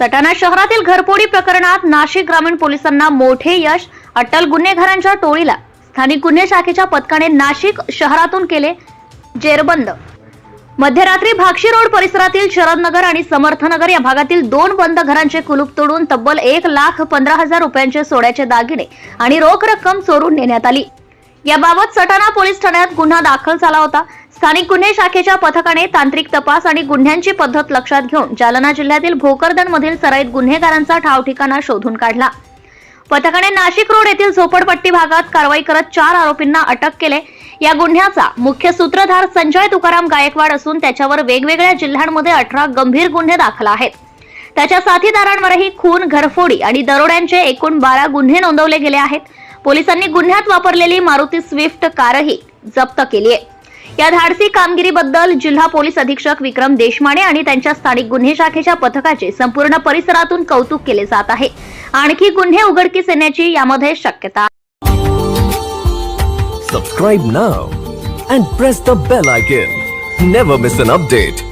सटाणा शहरातील घरपोडी प्रकरणात नाशिक ग्रामीण पोलिसांना मोठे यश अटल गुन्हेगारांच्या टोळीला. स्थानिक गुन्हे शाखेच्या पथकाने नाशिक शहरातून केले जेरबंद. मध्यरात्री भाक्षी रोड परिसरातील शरदनगर आणि समर्थनगर या भागातील दोन बंद घरांचे कुलूप तोडून तब्बल एक लाख पंधरा हजार रुपयांचे सोड्याचे दागिने आणि रोख रक्कम चोरून नेण्यात आली. याबाबत सटाणा पोलीस ठाण्यात गुन्हा दाखल झाला होता. स्थानिक गुन्हे शाखेच्या पथकाने तांत्रिक तपास आणि गुन्ह्यांची पद्धत लक्षात घेऊन जालना जिल्ह्यातील भोकरदनमधील सराईत गुन्हेगारांचा ठाव ठिकाणा शोधून काढला. पथकाने नाशिक रोड येथील झोपडपट्टी भागात कारवाई करत चार आरोपींना अटक केले. या गुन्ह्याचा मुख्य सूत्रधार संजय तुकाराम गायकवाड असून त्याच्यावर वेगवेगळ्या जिल्ह्यांमध्ये अठरा गंभीर गुन्हे दाखल आहेत. त्याच्या साथीदारांवरही खून घरफोडी आणि दरोड्यांचे एकूण बारा गुन्हे नोंदवले गेले आहेत. पोलिसांनी गुन्ह्यात वापरलेली मारुती स्विफ्ट कारही जप्त केली आहे. या धाडसी कामगिरीबद्दल जिल्हा पोलीस अधीक्षक विक्रम देशमाने आणि त्यांच्या स्थानिक गुन्हे शाखेच्या पथकाचे संपूर्ण परिसरातून कौतुक केले जात आहे. आणखी गुन्हे उघडकीस येण्याची यामध्ये शक्यता. Subscribe now and press the bell icon never miss an update.